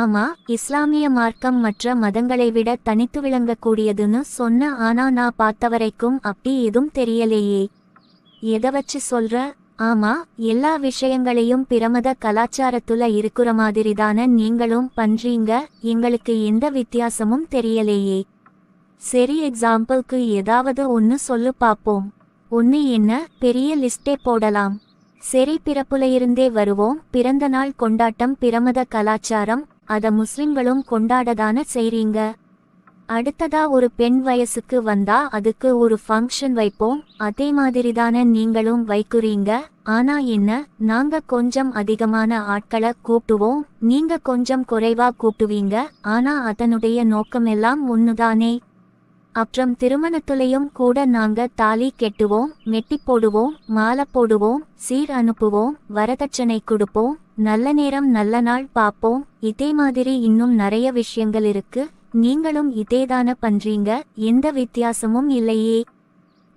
ஆமா இஸ்லாமிய மார்க்கம் மற்ற மதங்களை விட தனித்து விளங்கக்கூடியதுன்னு சொன்ன ஆனா நான் பார்த்தவரைக்கும் அப்படி எதுவும் தெரியலையே. எதை வச்சு சொல்ற? ஆமா எல்லா விஷயங்களையும் பிரமத கலாச்சாரத்துல இருக்கிற மாதிரிதான நீங்களும் பண்றீங்க எங்களுக்கு எந்த வித்தியாசமும் தெரியலையே. சரி எக்ஸாம்பிள்க்கு ஏதாவது ஒன்னு சொல்லு பார்ப்போம் ஒன்னு என்ன? பெரிய லிஸ்டே போடலாம். சரி பிறப்புல இருந்தே வருவோம். பிறந்த நாள் கொண்டாட்டம் பிரமத கலாச்சாரம் அத முஸ்லிம்களும் கொண்டாடதான செய்றீங்க. அடுத்ததா ஒரு பெண் வயசுக்கு வந்தா அதுக்கு ஒரு ஃபங்க்ஷன் வைப்போம். அதே மாதிரிதான நீங்களும் வைக்குறீங்க. ஆனா என்ன நாங்க கொஞ்சம் அதிகமான ஆட்களை கூப்பிடுவோம் நீங்க கொஞ்சம் குறைவா கூப்பிடுவீங்க ஆனா அதனுடைய நோக்கமெல்லாம் ஒண்ணுதானே. அப்புறம் திருமணத்துலையும் கூட நாங்க தாலி கெட்டுவோம் மெட்டி போடுவோம் மாலை போடுவோம் சீர் அனுப்புவோம் வரதட்சணை கொடுப்போம் நல்ல நேரம் நல்ல நாள் பார்ப்போம். இதே மாதிரி இன்னும் நிறைய விஷயங்கள் இருக்கு. நீங்களும் இதேதான பண்றீங்க. எந்த வித்தியாசமும் இல்லையே.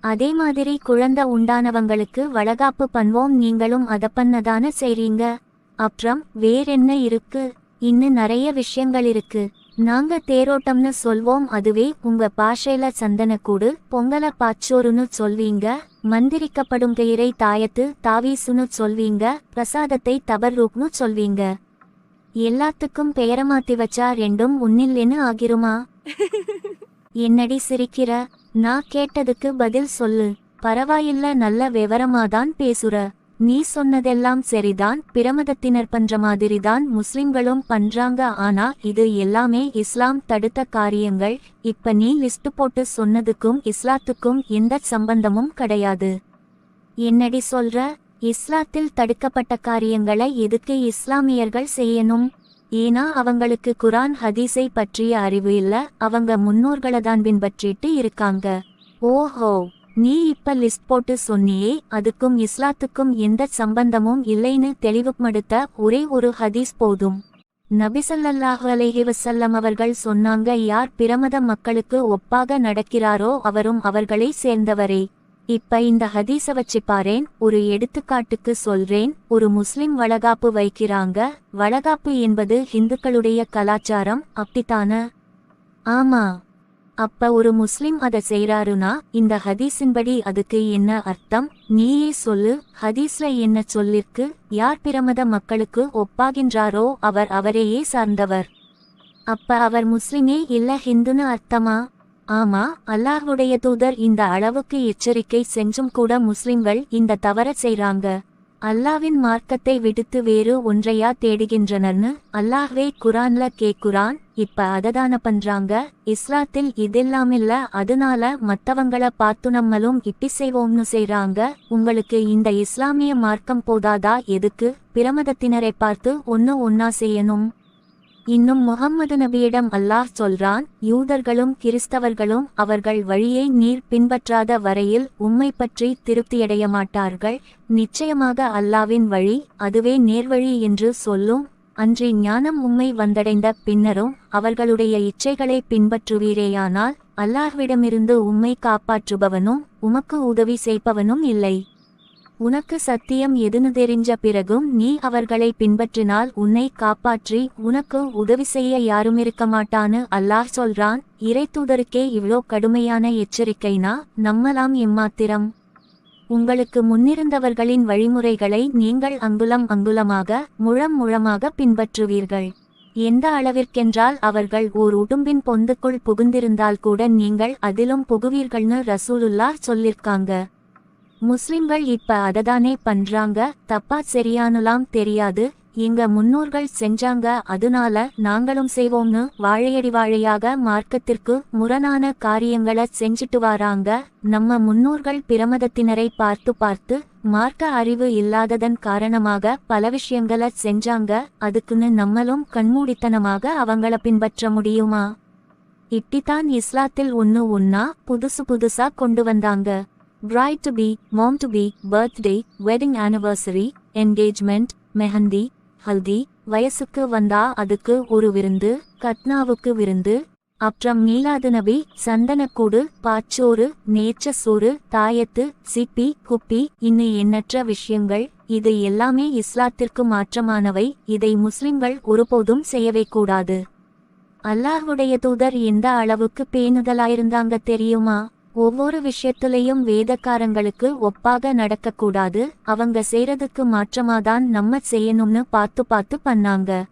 அதே மாதிரி குழந்தை உண்டானவங்களுக்கு வளகாப்பு பண்ணுவோம். நீங்களும் அதை பண்ணதான செய்றீங்க. அப்புறம் வேறென்ன இருக்கு? இன்னும் நிறைய விஷயங்கள் இருக்கு. நாங்க தேரோட்டம்னு சொல்வோம் அதுவே உங்க பாஷையில சந்தனக்கூடு பொங்கல பாச்சோறுன்னு சொல்வீங்க மந்திரிக்கப்படும் கயிறை தாயத்து தாவீசுன்னு சொல்வீங்க பிரசாதத்தை தபர்ரூக்னு சொல்வீங்க. எல்லாத்துக்கும் பெயர மாத்தி வச்சா ரெண்டும் உன்னில்லேன்னு ஆகிருமா? என்னடி சிரிக்கிற? நான் கேட்டதுக்கு பதில் சொல்லு பரவாயில்ல நல்ல விவரமாதான் பேசுற. நீ சொன்னதெல்லாம் சரிதான் பிரமதத்தினர் பண்ற மாதிரிதான் முஸ்லிம்களும் பண்றாங்க ஆனா இது எல்லாமே இஸ்லாம் தடுத்த காரியங்கள். இப்ப நீ லிஸ்ட் போட்டு சொன்னதுக்கும் இஸ்லாத்துக்கும் எந்த சம்பந்தமும் கிடையாது. என்னடி சொல்ற? இஸ்லாத்தில் தடுக்கப்பட்ட காரியங்களை எதுக்கு இஸ்லாமியர்கள் செய்யணும்? ஏனா அவங்களுக்கு குரான் ஹதீஸை பற்றிய அறிவு இல்ல அவங்க முன்னோர்களை தான் பின்பற்றிட்டு இருக்காங்க. ஓஹோ! நீ இப்ப லிஸ்ட் போட்டு சொன்னியே அதுக்கும் இஸ்லாத்துக்கும் எந்த சம்பந்தமும் இல்லைன்னு தெளிவுபடுத்த ஒரே ஒரு ஹதீஸ் போதும். நபிசல்லாஹு அலைஹி அவர்கள் சொன்னாங்க யார் பிரமத மக்களுக்கு ஒப்பாக நடக்கிறாரோ அவரும் அவர்களை சேர்ந்தவரே. இப்ப இந்த ஹதீஸ வச்சு பாரேன் ஒரு எடுத்துக்காட்டுக்கு சொல்றேன் ஒரு முஸ்லிம் வளகாப்பு வைக்கிறாங்க வளகாப்பு என்பது ஹிந்துக்களுடைய கலாச்சாரம் அப்படித்தான? ஆமா. அப்ப ஒரு முஸ்லிம் அதை செய்யறாருனா இந்த ஹதீஸின்படி அதுக்கு என்ன அர்த்தம்? நீயே சொல்லு ஹதீஸ்ல என்ன சொல்லிருக்கு? யார் பிரமத மக்களுக்கு ஒப்பாகின்றாரோ அவர் அவரையே சார்ந்தவர். அப்ப அவர் முஸ்லிமே இல்ல ஹிந்துன்னு அர்த்தமா? ஆமா அல்லாஹ்வுடைய தூதர் இந்த அளவுக்கு எச்சரிக்கை செஞ்சும் கூட முஸ்லிம்கள் இந்த தவற செய்றாங்க. அல்லாவின் மார்க்கத்தை விடுத்து வேறு ஒன்றையா தேடுகின்றனர்னு அல்லாஹ்வே குரான்ல கேக்குறான் இப்ப அததான பண்றாங்க. இஸ்லாத்தில் இதெல்லாமில்ல அதனால மத்தவங்கள பார்த்து நம்மளும் இப்படி செய்வோம்னு செய்றாங்க. உங்களுக்கு இந்த இஸ்லாமிய மார்க்கம் போதாதா? எதுக்கு? பிரமதத்தினரை பார்த்து ஒன்னு ஒன்னா செய்யணும். இன்னும் முகம்மது நபியிடம் அல்லாஹ் சொல்றான் யூதர்களும் கிறிஸ்தவர்களும் அவர்கள் வழியை நீர் பின்பற்றாத வரையில் உம்மை பற்றி திருப்தியடைய மாட்டார்கள் நிச்சயமாக அல்லாவின் வழி அதுவே நேர்வழி என்று சொல்லும். அன்றி ஞானம் உம்மை வந்தடைந்த பின்னரும் அவர்களுடைய இச்சைகளை பின்பற்றுவீரேயானால் அல்லாஹ்விடமிருந்து உம்மை காப்பாற்றுபவனும் உமக்கு உதவி செய்பவனும் இல்லை. உனக்கு சத்தியம் எதுன்னு தெரிஞ்ச பிறகும் நீ அவர்களை பின்பற்றினால் உன்னை காப்பாற்றி உனக்கு உதவி செய்ய யாரும் இருக்க மாட்டான்னு அல்லாஹ் சொல்றான். இறைத்தூதருக்கே இவ்வளோ கடுமையான எச்சரிக்கைனா நம்மலாம் எம்மாத்திரம்? உங்களுக்கு முன்னிருந்தவர்களின் வழிமுறைகளை நீங்கள் அங்குலம் அங்குலமாக முழம் முழமாக பின்பற்றுவீர்கள். எந்த அளவிற்கென்றால் அவர்கள் ஓர் உடும்பின் பொந்துக்குள் புகுந்திருந்தால் கூட நீங்கள் அதிலும் புகுவீர்கள்னு ரசூலுல்லா சொல்லிருக்காங்க. முஸ்லிம்கள் இப்ப அததானே பண்றாங்க? தப்பா சரியானுலாம் தெரியாது. எங்க முன்னோர்கள் செஞ்சாங்க. அதனால நாங்களும் செய்வோம்னு வாழையடி வாழையாக மார்க்கத்திற்கு முரணான காரியங்களை செஞ்சுட்டு வராங்க. நம்ம முன்னோர்கள் பிரமதத்தினரை பார்த்து பார்த்து மார்க்க அறிவு இல்லாததன் காரணமாக பல விஷயங்களை செஞ்சாங்க. அதுக்குன்னு நம்மளும் கண்மூடித்தனமாக அவங்கள பின்பற்ற முடியுமா? இட்டிதான் இஸ்லாத்தில் ஒன்னு ஒன்னா புதுசு புதுசா கொண்டு வந்தாங்க. Bride to be mom to be birthday wedding anniversary engagement mehndi haldi வயசுக்கு வந்தா அதுக்கு ஒரு விருந்து கத்னாவுக்கு விருந்து அப்புறம் மீலாது நபி சந்தனக்கூடு பாச்சோறு நேச்ச சோறு தாயத்து சிப்பி குப்பி இன்னும் எண்ணற்ற விஷயங்கள் இது எல்லாமே இஸ்லாத்திற்கு மாற்றமானவை இதை முஸ்லிம்கள் ஒருபோதும் செய்யவே கூடாது. அல்லாஹ்வுடைய தூதர் எந்த அளவுக்கு பேணுதலாயிருந்தாங்க தெரியுமா? ஒவ்வொரு விஷயத்திலையும் வேதக்காரங்களுக்கு ஒப்பாக நடக்கக்கூடாது. அவங்க செய்யறதுக்கு மாற்றமாதான் நம்ம செய்யணும்னு பார்த்து பார்த்து பண்ணாங்க.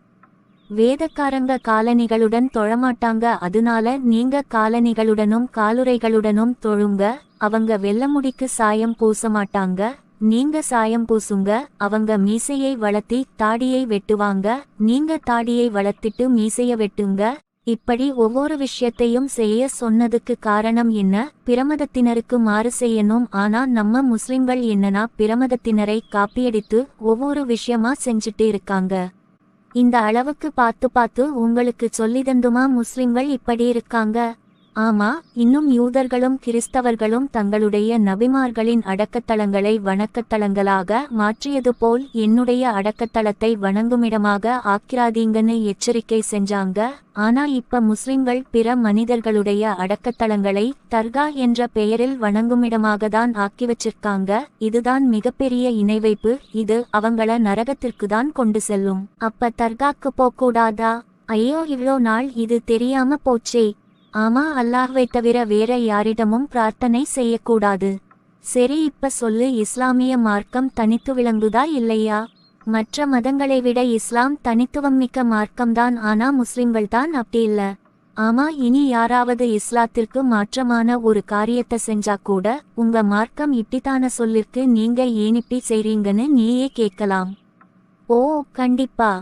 வேதக்காரங்க காலணிகளுடன் தொழமாட்டாங்க. அதனால நீங்க காலணிகளுடனும் காலுறைகளுடனும் தொழுங்க. அவங்க வெள்ளமுடிக்கு சாயம் பூச மாட்டாங்க நீங்க சாயம் பூசுங்க. அவங்க மீசையை வளர்த்தி தாடியை வெட்டுவாங்க. நீங்க தாடியை வளர்த்திட்டு மீசைய வெட்டுங்க. இப்படி ஒவ்வொரு விஷயத்தையும் செய்ய சொன்னதுக்கு காரணம் என்ன? பிரமதத்தினருக்கு மாறு செய்யணும். ஆனா நம்ம முஸ்லிம்கள் என்னன்னா பிரமதத்தினரை காப்பியடித்து ஒவ்வொரு விஷயமா செஞ்சுட்டு இருக்காங்க. இந்த அளவுக்கு பார்த்து பார்த்து உங்களுக்கு சொல்லிதந்துமா முஸ்லிம்கள் இப்படி இருக்காங்க? ஆமா இன்னும் யூதர்களும் கிறிஸ்தவர்களும் தங்களுடைய நபிமார்களின் அடக்கத்தலங்களை வணக்கத்தலங்களாக மாற்றியது போல் என்னுடைய அடக்கத்தலத்தை வணங்குமிடமாக ஆக்கிராதீங்கன்னு எச்சரிக்கை செஞ்சாங்க. ஆனா இப்ப முஸ்லிம்கள் பிற மனிதர்களுடைய அடக்கத்தலங்களை தர்கா என்ற பெயரில் வணங்குமிடமாக தான் ஆக்கி வச்சிருக்காங்க. இதுதான் மிகப்பெரிய இணைவைப்பு. இது அவங்கள நரகத்திற்கு தான் கொண்டு செல்லும். அப்ப தர்காக்கு போகக்கூடாதா ஐயோ இவ்வளோ நாள் இது தெரியாம போச்சே. ஆமா அல்லாஹ்வை தவிர வேற யாரிடமும் பிரார்த்தனை செய்யக்கூடாது. சரி இப்ப சொல்லு இஸ்லாமிய மார்க்கம் தனித்து விளங்குதா இல்லையா? மற்ற மதங்களை விட இஸ்லாம் தனித்துவம் மிக்க மார்க்கம்தான் ஆனா முஸ்லிம்கள் தான் அப்படி இல்ல. ஆமா இனி யாராவது இஸ்லாத்திற்கு மாற்றமான ஒரு காரியத்தை செஞ்சா கூட உங்க மார்க்கம் இப்படித்தான சொல்லிற்கு நீங்க ஏன் இப்படி செய்றீங்கன்னு நீயே கேட்கலாம். ஓ கண்டிப்பா.